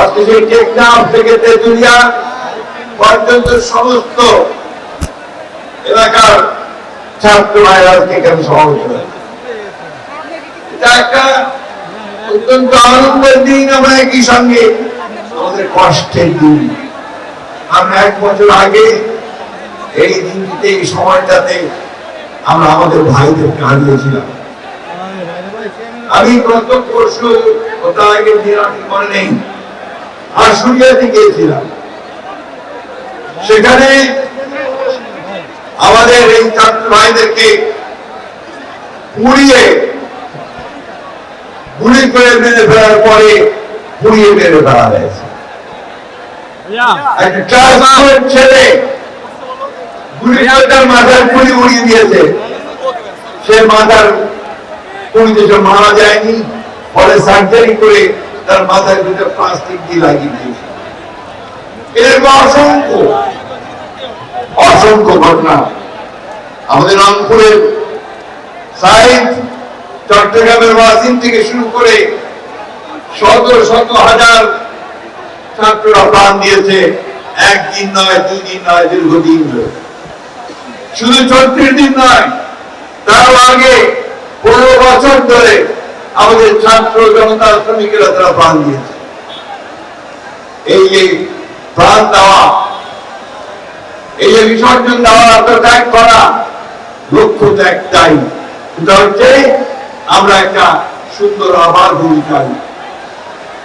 আজকে সেই টেকনাফ থেকে তেতুলিয়া পর্যন্ত সমস্ত এলাকার অত্যন্ত আনন্দের দিন আমরা আমাদের কষ্টের দিন। আমরা এক বছর আগে এই দিনটিতে, এই সময়টাতে আমরা আমাদের ভাইদেরকে হারিয়েছিলাম আমি গত পরশু ওটা আগে দিন মনে নেই। আশুলিয়াতে গিয়েছিলাম সেখানে আমাদের এই ছাত্র ভাইদেরকে পুড়িয়ে গুলি করে মেরে ফেলার পরে পুড়িয়ে মেরে ফেলা হয়েছে। ছেলে গুলি তার মাথার পুরি উড়িয়ে দিয়েছে। সে মাথার পুরিতে সে মারা যায়নি পরে সার্জারি করে তার মাথায় দুটো প্লাস্টিক দিয়ে লাগিয়ে দিয়েছে। এরকম অসংখ্য অসংখ্য ঘটনা। আমাদের রংপুরের সাইড চট্টগ্রামের ওয়াসিম থেকে শুরু করে শত শত হাজার ছাত্ররা প্রাণ দিয়েছে। একদিন নয় দুই দিন নয়, দীর্ঘদিন শুধু ছত্রিশ দিন নয় তার আগে পনেরো বছর ধরে আমাদের ছাত্র জনতা শ্রমিকেরা তারা প্রাণ দিয়েছে। এই যে প্রাণ দেওয়া, এই যে বিসর্জন দেওয়া আত্মত্যাগ করা, লক্ষ্য তো একটাই সেটা হচ্ছে আমরা একটা সুন্দর আবার ভূমি চাই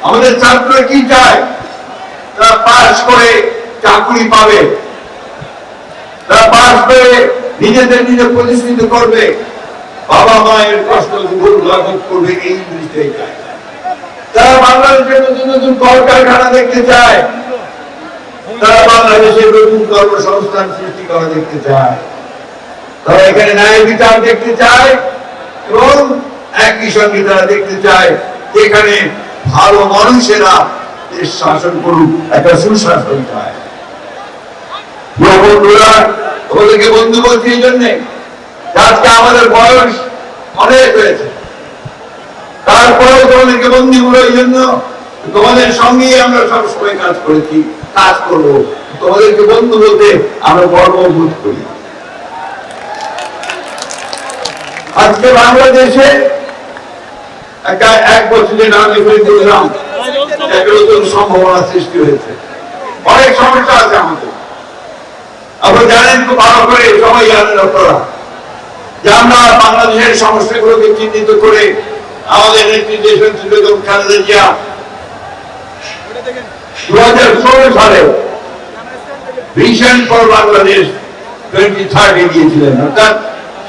আমাদের ছাত্র কি চায়? তারা পাস করে চাকরি পাবে। তারা পাস করে নিজেদের নিজে প্রতিষ্ঠিত করবে। বাবা মায়ের কষ্ট দুপুর লাঘব করবে এই চায় তারা বাংলাদেশের নতুন নতুন কলকারখানা দেখতে চায়। তারা বাংলাদেশের নতুন কর্মসংস্থান সৃষ্টি করা দেখতে চায়। তারা এখানে ন্যায় বিচার দেখতে চায় এবং একই সঙ্গে তারা দেখতে চায় এখানে ভালো মানুষেরা দেশ শাসন করুক, একটা সুশাসন চায়। বন্ধু বলছি এই জন্যে আজকে আমাদের বয়স অনেক হয়েছে। তারপরেও তোমাদেরকে বন্দি এই জন্য তোমাদের সঙ্গেই আমরা সব সময় কাজ করেছি, কাজ করব। তোমাদেরকে বন্ধু বলতে আমরা গর্ববোধ করি। আজকে বাংলাদেশে একটা এক বছরের লিখে দিলাম, একটা নতুন সম্ভাবনা সৃষ্টি হয়েছে। অনেক সমস্যা আছে আমাদের। আপনারা জানেন খুব ভালো করে সবাই জানেন আপনারা। বাংলাদেশের সমস্যাগুলোকে চিহ্নিত করে আমাদের খালেদা জিয়া দু হাজার ষোলো সালে ভিশন ফর বাংলাদেশ টোয়েন্টি গিয়েছিলেন। অর্থাৎ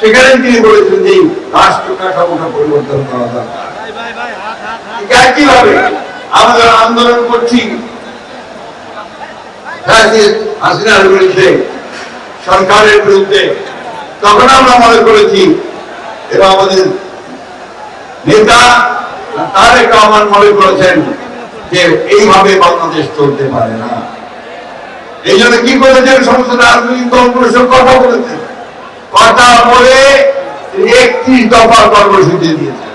সেখানে তিনি বলেছেন যে রাষ্ট্র কাঠামোটা পরিবর্তন করা দরকার। একইভাবে আন্দোলন করছি। হাসিনার বিরুদ্ধে, সরকারের বিরুদ্ধে তখন আমরা মনে করেছি এবং আমাদের নেতা তারেক রহমান মনে করেছেন যে এইভাবে বাংলাদেশ চলতে পারে না। এই জন্য কি করেছেন? সমস্ত রাজনৈতিক দলগুলোর কথা বলেছেন। কথা বলে একত্রিশ দফা কর্মসূচি দিয়েছেন।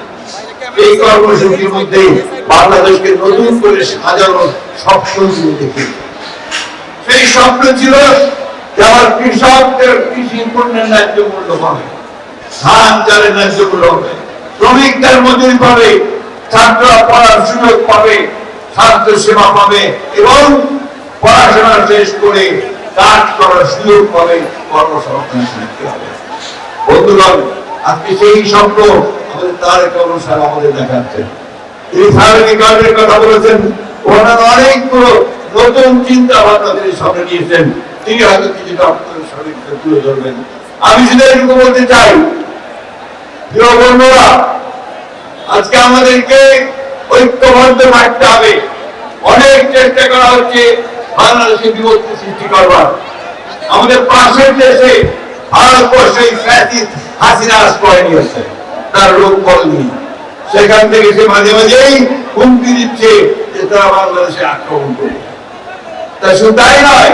এই কর্মসূচির মধ্যে বাংলাদেশকে নতুন করে সাজানোর স্বপ্ন দেখেছেন। সেই স্বপ্ন ছিল যে আমার কৃষকদের কৃষি পণ্যের ন্যায্য মূল্য পাবে, ধান চালের ন্যায্য মূল্য হবে, শ্রমিকদের মজুরি পাবে, ছাত্ররা পড়ার সুযোগ পাবে স্বাস্থ্য সেবা পাবে এবং পড়াশোনা শেষ করে কাজ করার সুযোগ পাবে কর্মসংস্থান সৃষ্টি হবে। বন্ধুগণ, আজকে সেই স্বপ্ন আমাদের তারেক অনুসার আমাদের দেখাচ্ছেন। তিনি ফ্যামিলি কার্ডের কথা বলেছেন, ওনার অনেকগুলো নতুন চিন্তা ভাবনা তিনি সামনে নিয়েছেন। তিনি হয়তো কিছুটা আপনাদের সামনে তুলে ধরবেন। আমি শুধু এটুকু বলতে চাই, প্রিয় বন্ধুরা, আজকে আমাদেরকে ঐক্যবদ্ধ থাকতে হবে। অনেক চেষ্টা করা হচ্ছে, বাংলাদেশে বিভক্তি সৃষ্টি করবার। আমাদের পাশের দেশে ভারতবর্ষে হাসিনা আশ্রয় নিয়েছে, তার রোগ বলনি সেখান থেকে সে মাঝে মাঝেই হুমকি দিচ্ছে যে তারা বাংলাদেশে আক্রমণ করবে। তা শুধু তাই নয়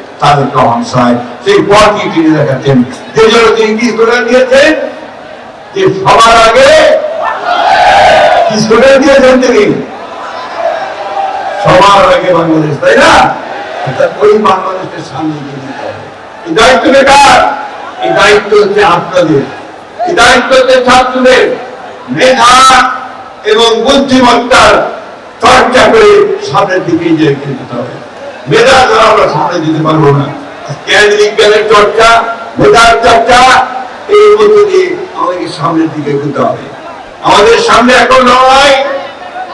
রহমান সেই দেখাচ্ছেন, যে জন্য দিয়েছেন যে সবার আগে দিয়েছেন তিনি? সবার আগে বাংলাদেশ, তাই না? ওই বাংলাদেশের সামনে এই দায়িত্বটা কার? এই দায়িত্ব হচ্ছে আপনাদের। এই দায়িত্ব হচ্ছে ছাত্রদের। মেধা এবং বুদ্ধিমত্তার চর্চা করে সামনের দিকে যেতে হবে। মেধা দ্বারা আমরা সামনে যেতে পারব না। জ্ঞান বিজ্ঞানের চর্চা মেধার চর্চা এই মধ্য দিয়ে আমাদেরকে সামনের দিকে এগোতে হবে। আমাদের সামনে এখন লড়াই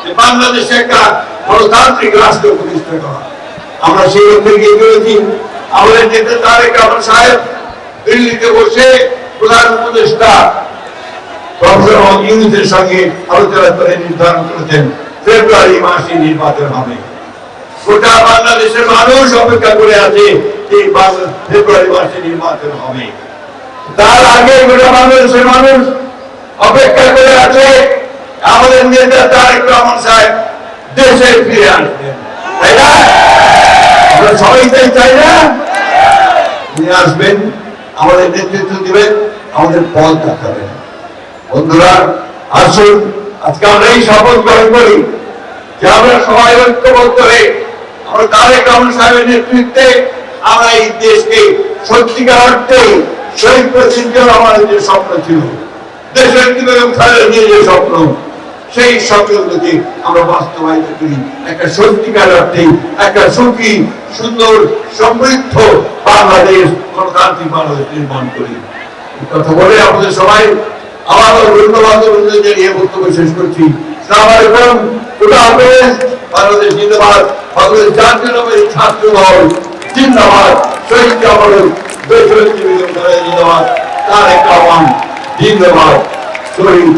যে বাংলাদেশে একটা গণতান্ত্রিক রাষ্ট্র প্রতিষ্ঠা করা। আমরা সেই লক্ষ্যে গিয়ে চলেছি। আমাদের নেতা তারেক রহমান সাহেব দিল্লিতে বসে প্রধান উপদেষ্টা প্রফেসর মোহাম্মদ সঙ্গে আলোচনা করে নির্ধারণ করেছেন, ফেব্রুয়ারি মাসে নির্বাচন হবে। গোটা বাংলাদেশের মানুষ অপেক্ষা করে আছে যে ফেব্রুয়ারি মাসে নির্বাচন হবে। তার আগে গোটা বাংলাদেশের মানুষ অপেক্ষা করে আছে। আমাদের নেতা তারেক রহমান সাহেব দেশে ফিরে আসবেন। তাই না? সবাই তাই চাই না? তিনি আসবেন, আমাদের নেতৃত্ব দিবেন, আমাদের পথ দেখাবেন। বন্ধুরা, আসুন, আজকে আমরা এই শপথ গ্রহণ করি যে আমরা সবাই ঐক্যবদ্ধ হয়ে সাহেবের নেতৃত্বে আমরা এই দেশকে সত্যিকার অর্থে আমাদের যে স্বপ্ন ছিল। দেশের যে স্বপ্ন, সেই আমরা বাস্তবায়িত করি। একটা সত্যিকার অর্থে, একটা সুখী, সুন্দর, সমৃদ্ধ বাংলাদেশ গণতান্ত্রিক বাংলাদেশ নির্মাণ করি। কথা বলে আমাদের সবাই আমার ধন্যবাদ জানিয়ে বক্তব্য শেষ করছি। সালাম আলাইকুম। বাংলাদেশ জিন্দাবাদ। বাংলাদেশ জাতীয় নামের ছাত্র দল জিন্দাবাদ। শহীদ জামাল দেশ জিন্দাবাদ। তার একটা আহ্বান জিন্দাবাদ। শহীদ